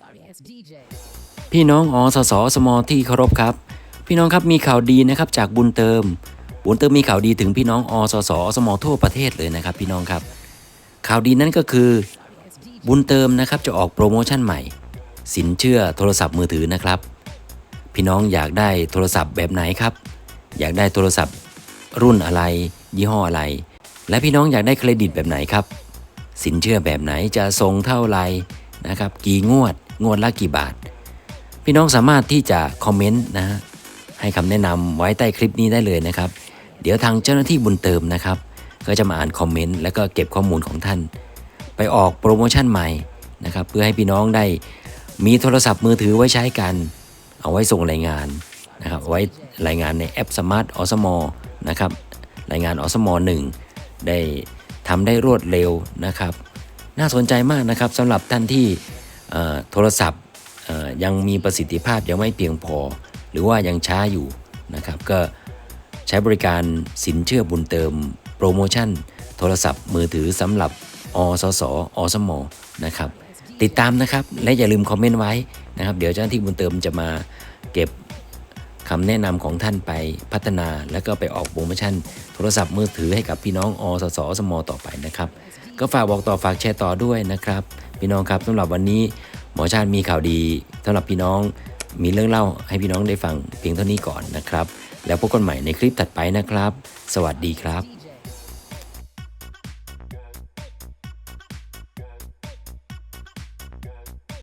Sorry ass DJ. พี่น้องอสสสมที่เคารพครับ พี่น้องครับมีข่าวดีนะครับจากบุญเติม บุญเติมมีข่าวดีถึงพี่น้องอสสสมทั่วประเทศเลยนะครับ พี่น้องครับ ข่าวดีนั้นก็คือ บุญเติมนะครับจะออกโปรโมชั่นใหม่ สินเชื่อโทรศัพท์มือถือนะครับ พี่น้องอยากได้โทรศัพท์แบบไหนครับ อยากได้โทรศัพท์ รุ่นอะไร ยี่ห้ออะไร และพี่น้องอยากได้เครดิตแบบไหนครับ สินเชื่อแบบไหนจะส่งเท่าไหร่นะครับ กี่งวด งวดละกี่บาท พี่น้องสามารถที่จะคอมเมนต์นะให้คำแนะนำไว้ใต้คลิปนี้ได้เลยนะครับ เดี๋ยวทางเจ้าหน้าที่บุญเติมนะครับ ก็จะมาอ่านคอมเมนต์แล้วก็เก็บข้อมูลของท่าน ไปออกโปรโมชั่นใหม่นะครับเพื่อให้พี่น้องได้มีโทรศัพท์มือถือไว้ใช้กัน เอาไว้ส่งรายงานนะครับไว้รายงานในแอปสมาร์ทอสมอนะครับรายงานอสมอหนึ่งได้ทำได้รวดเร็วนะครับ น่าสนใจมากนะครับสำหรับท่านที่ โทรศัพท์ยังมีประสิทธิภาพยังไม่เพียงพอ หรือว่ายังช้าอยู่นะครับก็ใช้บริการสินเชื่อบุญเติมโปรโมชั่น โทรศัพท์มือถือสำหรับอสสอสมนะครับติดตามนะครับและอย่าลืมคอมเมนต์ไว้นะครับ เดี๋ยวเจ้าหน้าที่บุญเติมจะมาเก็บคำแนะนำของท่านไปพัฒนาแล้วก็ไปออกโปรโมชั่น โทรศัพท์มือถือให้กับพี่น้องอสสอสมต่อไปนะครับ ก็ฝากบอกต่อฝากแชร์ต่อด้วยนะครับ พี่น้องครับสำหรับวันนี้หมอชาติมีข่าวดีสำหรับพี่น้องมีเรื่องเล่าให้พี่น้องได้ฟังเพียงเท่านี้ก่อนนะครับ แล้วพบกันใหม่ในคลิปถัดไปนะครับ สวัสดีครับ